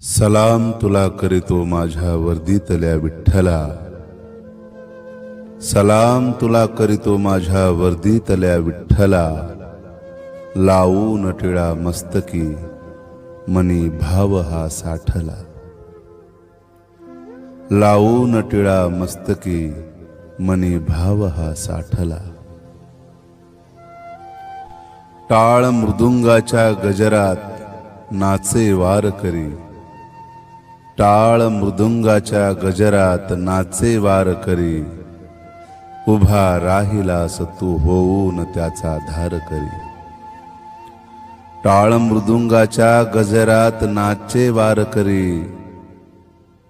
सलाम तुला करीतो माझ्या वर्दीतल्या विठ्ठला. सलाम तुला करीतो माझ्या वर्दीतल्या विठ्ठला. लावून टिळा मस्तकी मनी भाव हा साठला. लावून टिळा मस्तकी मनी भाव हा साठला. टाळ मृदुंगाच्या गजरात नाचे वार करी टाळ मृदुंगाच्या गजरात नाचे वार करी. उभा राहिलास तू होऊन त्याचा धार करी. टाळ मृदुंगाच्या गजरात नाचे वार करी.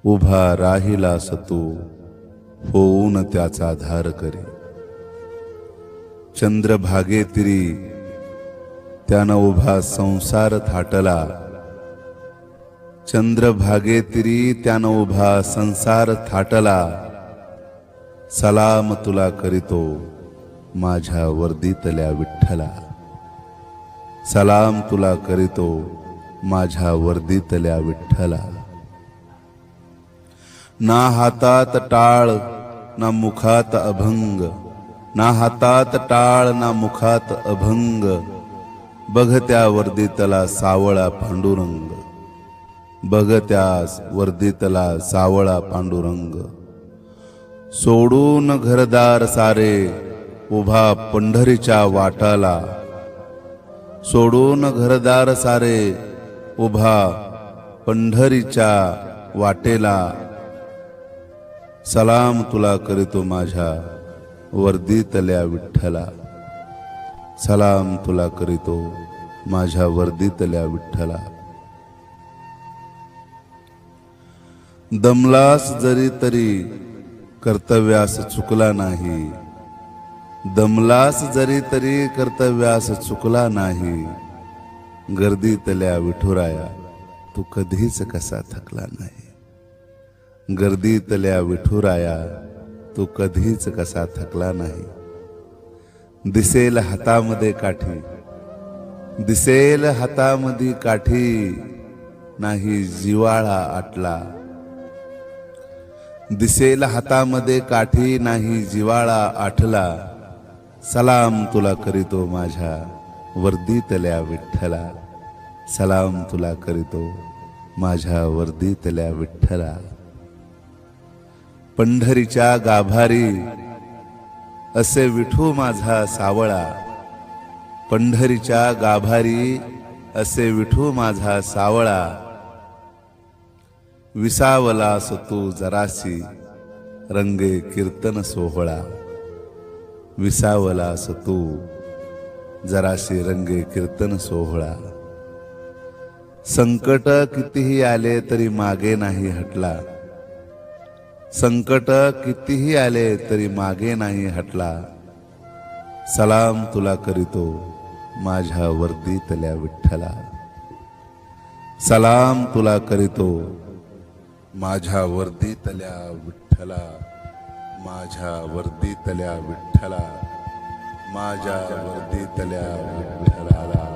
उभा राहिलास तू होऊन त्याचा धार करी. चंद्रभागे तिरी त्यानं उभा संसार थाटला. चंद्रभागे तिरी त्यानं उभा संसार थाटला. सलाम तुला करीतो माझ्या वर्दीतल्या विठ्ठला. सलाम तुला करीतो माझ्या वर्दीतल्या विठ्ठला. ना हातात टाळ ना मुखात अभंग. ना हातात टाळ ना मुखात अभंग. बघ त्या वर्दीतला सावळा पांडुरंग. बघ त्या वर्दीतला सावळा पांडुरंग. सोडून घरदार सारे उभा पंढरीच्या वाटाला. सोडून घरदार सारे उभा पंढरीच्या वाटेला. सलाम तुला करीतो माझ्या वर्दीतल्या विठ्ठला. सलाम तुला करीतो माझ्या वर्दीतल्या विठ्ठला. दमलास जरी तरी कर्तव्यास चुकला नाही. दमलास जरी तरी कर्तव्यास चुकला नाही. गर्दीतल्या विठुराया तू कधीच कसा थकला नाही. गर्दीतल्या विठुराया तू कधीच कसा थकला नाही. दिसेल हातामध्ये काठी दिसेल हातामध्ये काठी नाही जिवाळा आटला. दिसेल हातामध्ये काठी नाही जिवाळा आठला. सलाम तुला करीतो माझ्या वर्दीतल्या विठ्ठला. सलाम तुला करीतो माझ्या वर्दीतल्या विठ्ठला. पंढरीच्या गाभारी असे विठू माझा सावळा. पंढरीच्या गाभारी असे विठू माझा सावळा. विसावलास तू जरासी रंगे कीर्तन सोहळा. विसावलास तू जराशी रंगे कीर्तन सोहळा. संकट कितीही आले तरी मागे नाही हटला. संकट कितीही आले तरी मागे नाही हटला. सलाम तुला करीतो माझ्या वर्दीतल्या विठ्ठला. सलाम तुला करीतो माझ्या वर्दीतल्या विठ्ठला माझ्या वर्दीतल्या विठ्ठला माझ्या वर्दीतल्या विठ्ठलाला.